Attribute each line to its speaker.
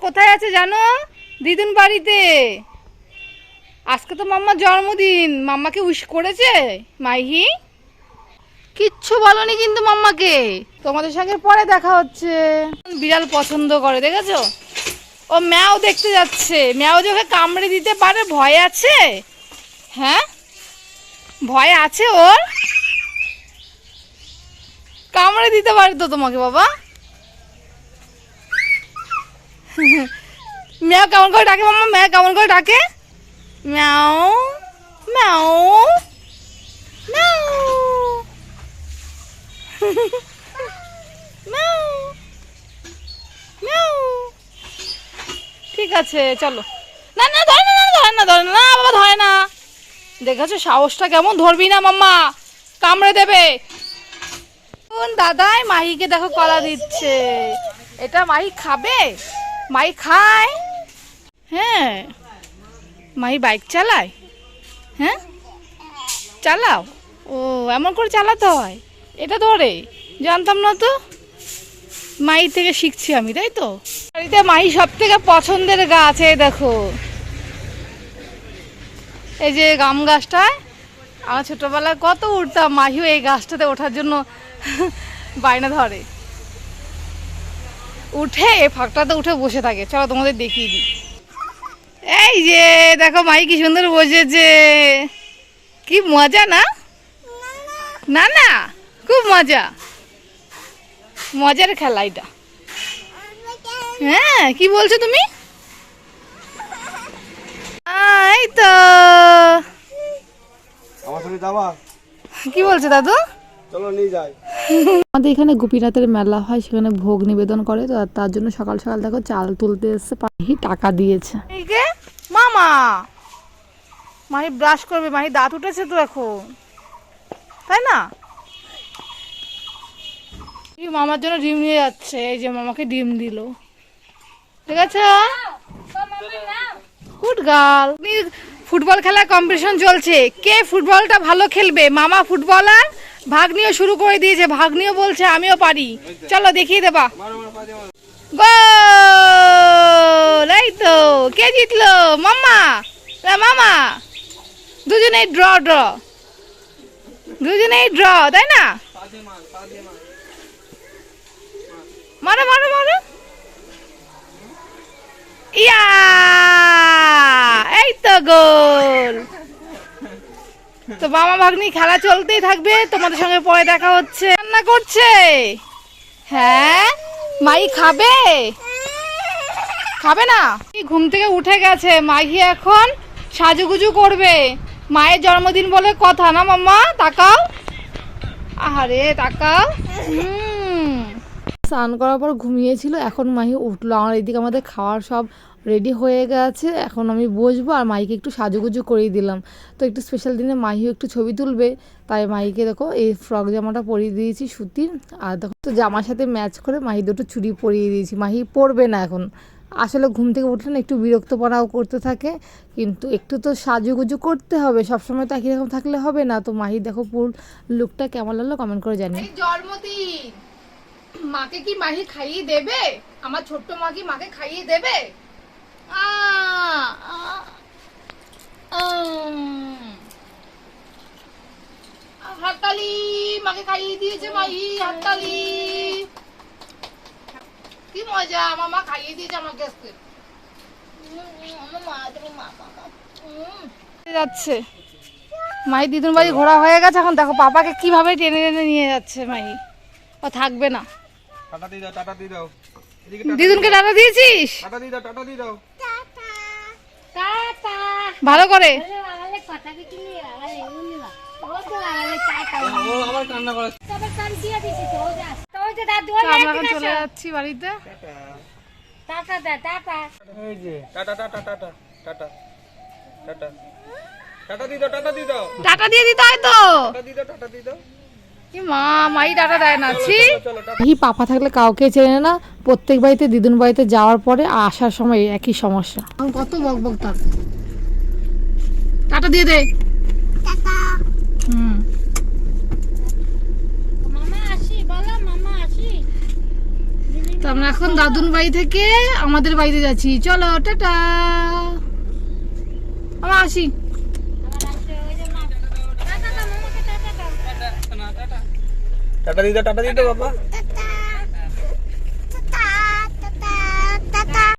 Speaker 1: কোথায় আছে জানো? দিদুন বাড়িতে। আজকে তো মাম্মার জন্মদিন। মাম্মাকে উইশ করেছে? মাইহি? কিচ্ছু বলনি কিন্তু মাম্মাকে। তোমাদের সঙ্গে পরে দেখা হচ্ছে। বিড়াল পছন্দ করে, দেখেছ? ও ম্যাও দেখতে যাচ্ছে। ম্যাও যে ওকে কামড়ে দিতে পারে, ভয় আছে? হ্যাঁ? ভয় আছে ওর? কামড়ে দিতে পারে তো তোমাকে, বাবা। ম্যাও কেমন করে ডাকে মাম্মা? ম্যাও কেমন করে ডাকে? ম্যাও ম্যাও ম্যাও। ম্যাও ম্যাও। ঠিক আছে, চলো। না না, ধরে না ধরে না ধরে না। বাবা, ধরে না। দেখেছ, সাহসটা কেমন? ধরবি না, মাম্মা। কামড়ে দেবে। দাদাই মাহিকে দেখো কলা দিচ্ছে। এটা মাহি খাবে? মাহি খায়। হ্যাঁ। মাই বাইক চালায়। হ্যাঁ? চালাও। ও, এমন করে চালাতে হয়। এটা ধরে জানতাম না তো। মাই থেকে শিখছি আমি, তাই তো? বাড়িতে মাহি সব থেকে পছন্দের গাছ, এই দেখো। এই যে গাম গাছটায়, আমার ছোটোবেলায় কত উঠতাম মাহিও এই গাছটাতে ওঠার জন্য বায়না ধরে। উঠে এই ফাঁকটাতে উঠে বসে থাকে। চলো তোমাদের দেখিয়ে দিই। এই যে দেখো মাই কি সুন্দর বসেছে। কি মজা না? না না খুব মজা। মজার খেলা এটা। হ্যাঁ কি বলছো তুমি? এই তো।
Speaker 2: আমার সঙ্গে যাবা?
Speaker 1: কি বলছো দাদু?
Speaker 2: চলো নিয়ে যাই।
Speaker 3: আমাদের এখানে গোপীনাথের মেলা হয়, সেখানে ভোগ নিবেদন করে। তো তার জন্য সকাল সকাল দেখো চাল তুলতে এসছে, পাহি টাকা দিয়েছে।
Speaker 1: মামা! মাহি ব্রাশ করবে, মাহি দাঁত উঠেছে তো এখন। তাই না? মামার জন্য ডিম নিয়ে যাচ্ছে, এই যে মামাকে ডিম দিল। ঠিক আছে? গুড গার্ল ফুটবল খেলার কম্পিটিশন চলছে। কে ফুটবলটা ভালো খেলবে, মামা ফুটবলার? ভাগ্নিও শুরু করে দিয়েছে, ভাগ্নিও বলছে, আমিও পারি। চলো দেখিয়ে দেবা। গোল! এই তো, কে জিতলো? মাম্মা? মামা দুজনেই ড্র ড্র। দুজনেই ড্র, তাই না? মারো মারো মারো। ইয়া এই তো গোল তো মামা ভাগ্নি, খেলা চলতেই থাকবে। তোমাদের সঙ্গে পরে দেখা হচ্ছে। রান্না করছে? হ্যাঁ? মাই খাবে? খাবে না? ঘুম থেকে উঠে গেছে। মাহি এখন সাজুগুজু করবে। মায়ের জন্মদিন বলে কথা না মাম্মা? তাকাও। আহারে, তাকাও। হুম।
Speaker 3: স্নান করার পর ঘুমিয়েছিল। এখন মাহি উঠল। আমার এদিকে আমাদের খাওয়ার সব রেডি হয়ে গেছে, এখন আমি বসবো আর মাইকে একটু সাজুগুজু করিয়ে দিলাম। তো একটু স্পেশাল দিনে মাহিও একটু ছবি তুলবে, তাই মাইকে দেখো এই ফ্রক জামাটা পরিয়ে দিয়েছি সুতির। আর দেখো তো জামার সাথে ম্যাচ করে মাহি দুটো চুড়ি পরিয়ে দিয়েছি। মাহি পরবে না এখন। আসলে ঘুম থেকে উঠলে না একটু বিরক্তপনাও করতে থাকে, কিন্তু একটু তো সাজুগুজু করতে হবে, সবসময় তো একই রকম থাকলে হবে না। তো মাহি দেখো পুরো লুকটা কেমন লাগল কমেন্ট করে জানি
Speaker 1: জন্মদিন মাকে কি মাহি খাইয়ে দেবে? আমার ছোট্ট মা কি মাকে খাইয়ে দেবে। হাততালি মাকে খাইয়ে দিয়েছে মাহি হাততালি। কি মজা আমার মা খাইয়ে দিয়েছে আমাকে আজকে উম, আমার মা, তোমার মা, মা, মা। উম। যাচ্ছে। মাই দিদুন বাড়ি ঘোরা হয়ে গেছে এখন দেখো পাপাকে কীভাবে টেনে টেনে নিয়ে যাচ্ছে মাই। ও থাকবে না।
Speaker 2: টাটা দিয়ে দাও টাটা দিয়ে দাও।
Speaker 1: দিদুনকে টাটা দিয়েছিস?
Speaker 2: টাটা দিয়ে দাও টাটা দিয়ে দাও।
Speaker 1: ভালো করে।
Speaker 2: ও আবার কান্না করে।
Speaker 1: তো আমরা চলে যাচ্ছি বাড়িতে।
Speaker 2: এই যে tata tata tata tata tata. Tata দিয়ে দাও টাটা দিয়ে দাও।
Speaker 1: টাটা দিয়ে দিতে হয় তো।
Speaker 2: টাটা দিয়ে দাও টাটা দিয়ে দাও।
Speaker 1: মা মাই টাটা দেয় না ছি।
Speaker 2: চলো
Speaker 3: পাপা থাকলে কাউকে চেনে না। প্রত্যেক বাড়িতে দিদুন বাড়িতে যাওয়ার পরে আসার সময় একই সমস্যা।
Speaker 1: কত বক বক তার। টাটা দিয়ে দে। হুম। তো আমরা এখন দাদুন বাড়ি থেকে আমাদের বাড়িতে যাচ্ছি। চলো টাটা। আমরা আসি।
Speaker 2: টাটা দিদা টাটা দিদা বাবা।